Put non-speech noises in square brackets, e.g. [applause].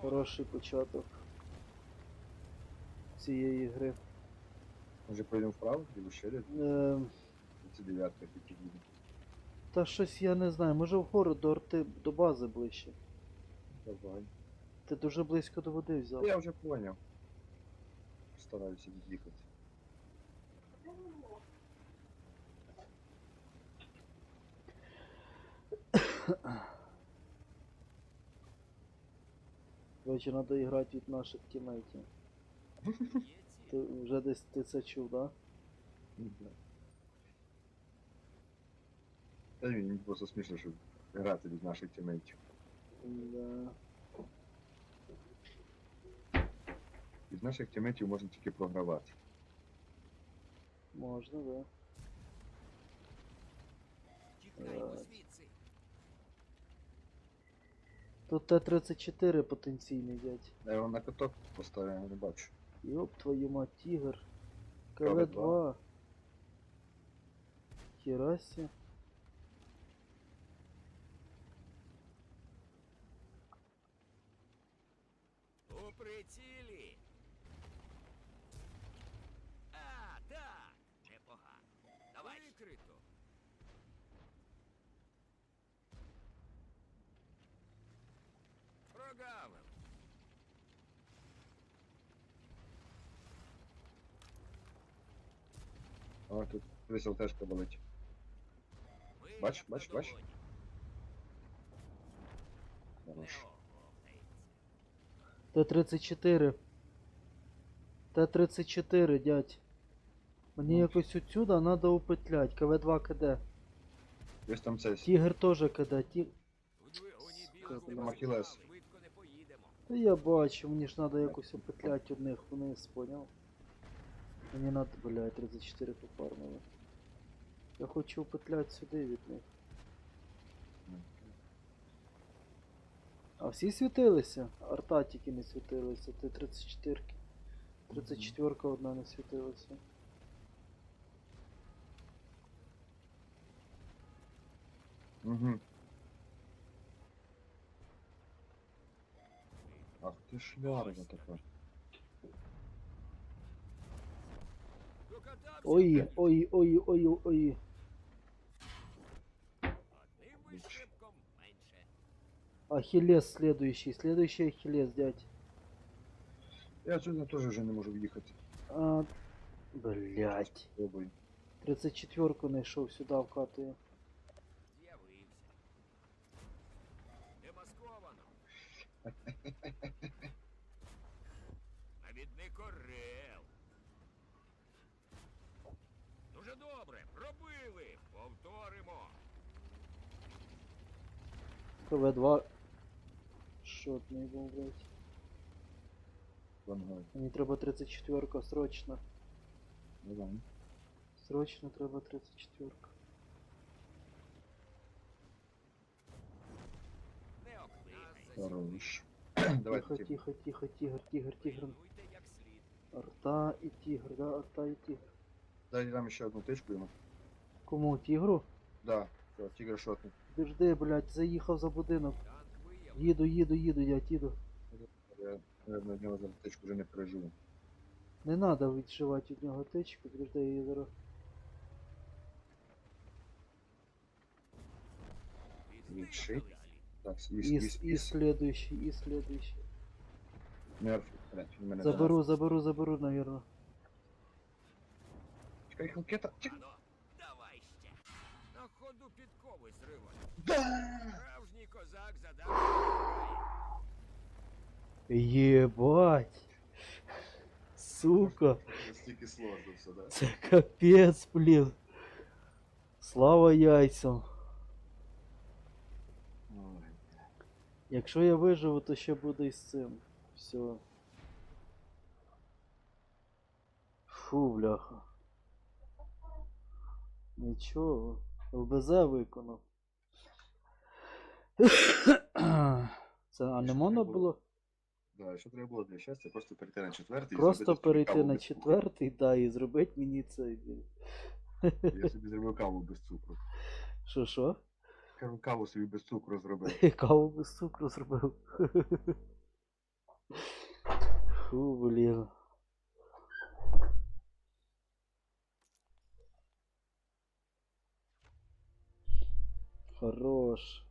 Хороший початок цієї гри. Може поїдемо вправо, ще десь? Е, Це дев'ятка тільки буде. та щось я не знаю, може вгору до арти, до бази ближче. Давай. Ти дуже близько до води взяв. Я вже поняв. Стараюся від'їхати. [coughs] [coughs] Короче, треба грати від наших тімейтів. Ти вже десь ти це чув, да? Та ні, мені просто смішно, щоб грати від наших тімейтів. Да. Від наших тімейтів можна тільки програвати. Можна, да. Звідси. Тут Т-34 потенційний дядь. Я його на каток поставив, я не бачу. Йоп твою мать, тигр. КВ-2. КВ-2. Херася. А тут висел теж поболить. Бач, бач, бач. Хорош. Т-34. Т-34, дядь. Мені якось отсюда надо упетлять. КВ-2 КД. Ось там цей. Тігр теж КД. Ті... Там Ахілес. Та я бачу, мені ж надо якось упетлять одних вниз, поняв? Мені надо, блядь, 34 пофармили. Я хочу упетлять сюди від них. А всі світилися? Арта тільки не світилися, ти 34. 34 одна не світилася. Угу. Ах ти шлярга така. Ой, ой, ой, ой, ой. Одним вистрибком менше. Ахиллес следующий, следующий Ахиллес, дядь. Я сьогодні теж вже не можу в'їхати. А, блядь. Пробую. 34-ку знайшов сюди вкатую. З'явився. Демасковано. Навідник Орел. КВ-2. Шотний був, блядь. Вангай. Мені треба 34-ка срочно. Давай. Срочно треба 34-ка. Не окликайся. Хорош. Давайте Тихо, тихо. тихо, тихо, тигр, тигр, тигр. Пильнуйте як слід. Арта і тигр, да, арта і тигр. Дай нам ще одну тичку йому. Кому? Тигру? Да, Все, тігр шотний. Підожди, блядь, заїхав за будинок. Їду, їду, їду, я їду. Я, наверное, від нього зараз тичку вже не переживу. Не надо відшивати від нього тичку, підожди, я її зараз. Відшить. Так, І, іс, іс, і іс. следующий, і. Блядь, він мене Заберу, заберу, заберу, наверное. Чекай, хелкета. Чекай. Зривай. Да! Справжній козак задав. Єбать. Сука, Настільки сложно все, да? це капець, блін. Слава яйцям. Ой. Якщо я виживу, то ще буде і з цим. Все. Фу, бляха. Нічого. ЛБЗ виконав. [coughs] Це а не можна було Да, що треба було для щастя, просто перейти на четвертий. просто перейти на четвертий, да, і зробити мені це. Я собі [laughs] зробив каву без цукру. Що що? Каву собі без цукру зробив. [laughs] Каву без цукру зробив. [laughs] Фу, блін. Хорош.